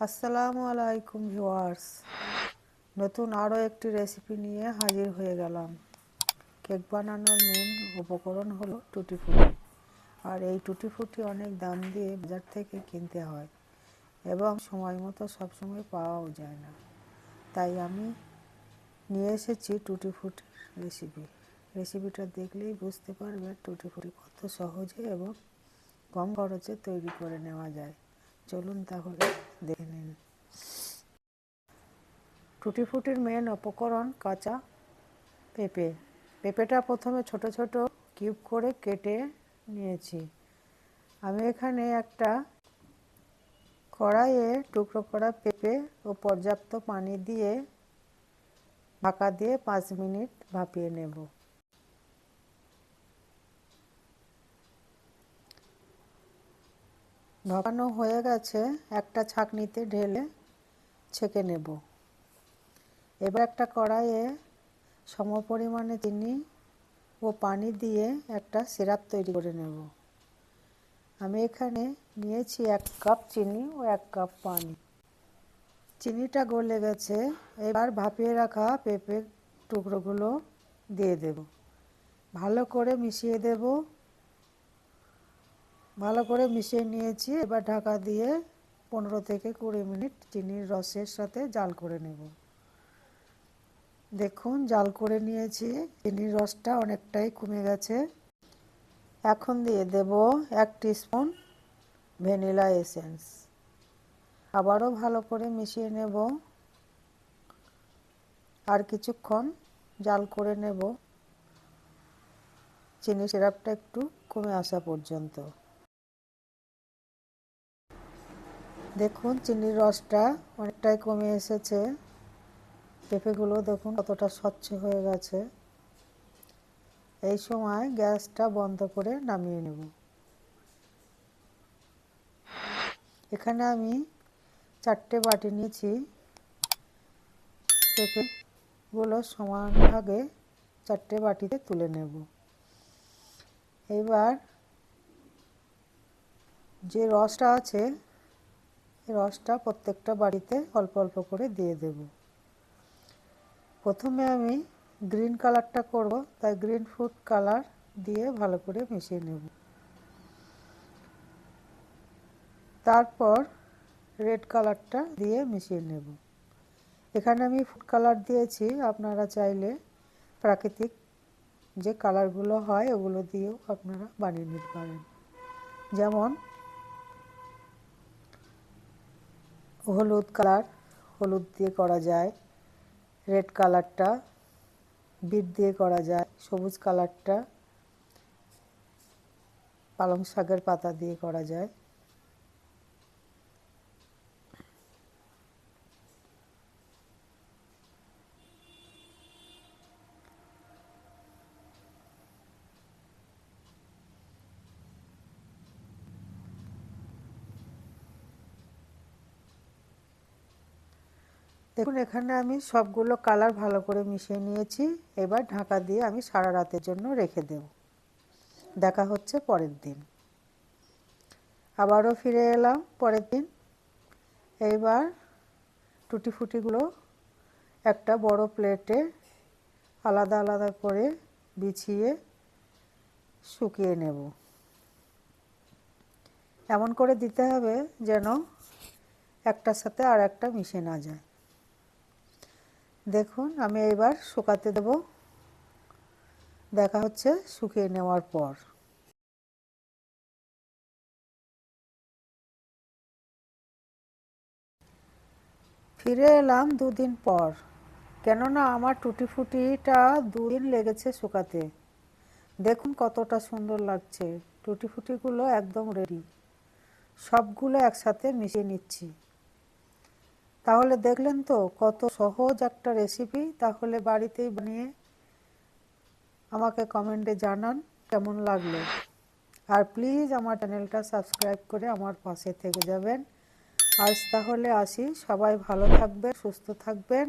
আসসালামু আলাইকুম ভিউয়ার্স। নতুন আরও একটি রেসিপি নিয়ে হাজির হয়ে গেলাম। কেক বানানোর মেন উপকরণ হলো টুটি ফুটি আর এই টুটি ফুটি অনেক দাম দিয়ে বাজার থেকে কিনতে হয় এবং সময় মতো সবসময় পাওয়াও যায় না। তাই আমি নিয়ে এসেছি টুটি ফুটির রেসিপি রেসিপিটা দেখলেই বুঝতে পারবে টুটি ফুটি কত সহজে এবং কম খরচে তৈরি করে নেওয়া যায়। চলুন তাহলে দেখে নিন টুটি ফুটির মেন উপকরণ কাঁচা পেঁপে। পেঁপেটা প্রথমে ছোট ছোট কিউব করে কেটে নিয়েছি। আমি এখানে একটা কড়াইয়ে টুকরো করা পেঁপে ও পর্যাপ্ত পানি দিয়ে ঢাকা দিয়ে পাঁচ মিনিট ভাপিয়ে নেব। ভাপানো হয়ে গেছে, একটা ছাঁকনিতে ঢেলে ছেঁকে নেব। এবার একটা কড়াইয়ে সম পরিমাণে চিনি ও পানি দিয়ে একটা সিরাপ তৈরি করে নেব। আমি এখানে নিয়েছি এক কাপ চিনি ও এক কাপ পানি। চিনিটা গলে গেছে, এবার ভাপিয়ে রাখা পেঁপের টুকরোগুলো দিয়ে দেব। ভালো করে মিশিয়ে দেবো। ভালো করে মিশিয়ে নিয়েছি। এবার ঢাকা দিয়ে পনেরো থেকে কুড়ি মিনিট চিনির রসের সাথে জাল করে নেব। দেখুন, জাল করে নিয়েছি। চিনির রসটা অনেকটাই কমে গেছে। এখন দিয়ে দেব এক স্পুন ভ্যানিলা এসেন্স। আবারও ভালো করে মিশিয়ে নেব। আর কিছুক্ষণ জাল করে নেব। চিনি সিরাপটা একটু কমে আসা পর্যন্ত। দেখুন, চিনির রসটা অনেকটাই কমে এসেছে। পেঁপেগুলো দেখুন, কতটা স্বচ্ছ হয়ে গেছে। এই সময় গ্যাসটা বন্ধ করে নামিয়ে নেব। এখানে আমি চারটে বাটি নিয়েছি। পেঁপেগুলো সমান ভাগে চারটে বাটিতে তুলে নেব। এবার যে রসটা আছে রসটা প্রত্যেকটা বাড়িতে অল্প অল্প করে দিয়ে দেব। প্রথমে আমি গ্রিন কালারটা করব, তাই গ্রিন ফুড কালার দিয়ে ভালো করে মিশিয়ে নেব। তারপর রেড কালারটা দিয়ে মিশিয়ে নেব। এখানে আমি ফুড কালার দিয়েছি, আপনারা চাইলে প্রাকৃতিক যে কালারগুলো হয় ওগুলো দিয়েও আপনারা বানিয়ে নিতে পারেন। যেমন হলুদ কালার, হলুদ দিয়ে করা যায়। রেড কালারটা বিট দিয়ে করা যায়। সবুজ কালারটা পালং শাকের পাতা দিয়ে করা যায়। দেখুন, এখানে আমি সবগুলো কালার ভালো করে মিশিয়ে নিয়েছি। এবার ঢাকা দিয়ে আমি সারা রাতের জন্য রেখে দেব। দেখা হচ্ছে পরের দিন। আবারও ফিরে এলাম পরের দিন। এইবার টুটি ফুটিগুলো একটা বড় প্লেটে আলাদা আলাদা করে বিছিয়ে শুকিয়ে নেব। এমন করে দিতে হবে যেন একটার সাথে আর একটা মিশে না যায়। দেখুন, আমি এবার শুকাতে দেব। দেখা হচ্ছে শুকিয়ে নেওয়ার পর। ফিরে এলাম দুদিন পর। কেননা আমার টুটি ফুটিটা দুদিন লেগেছে শুকাতে। দেখুন কতটা সুন্দর লাগছে। টুটি ফুটিগুলো একদম রেডি সবগুলো একসাথে মিশিয়ে নিচ্ছি। তাহলে দেখলেন তো কত সহজ একটা রেসিপি তাহলে বাড়িতেই বানিয়ে আমাকে কমেন্টে জানান কেমন লাগল। আর প্লিজ আমার চ্যানেলটা সাবস্ক্রাইব করে আমার পাশে থেকে যাবেন। আজ তাহলে আসি, সবাই ভালো থাকবেন, সুস্থ থাকবেন।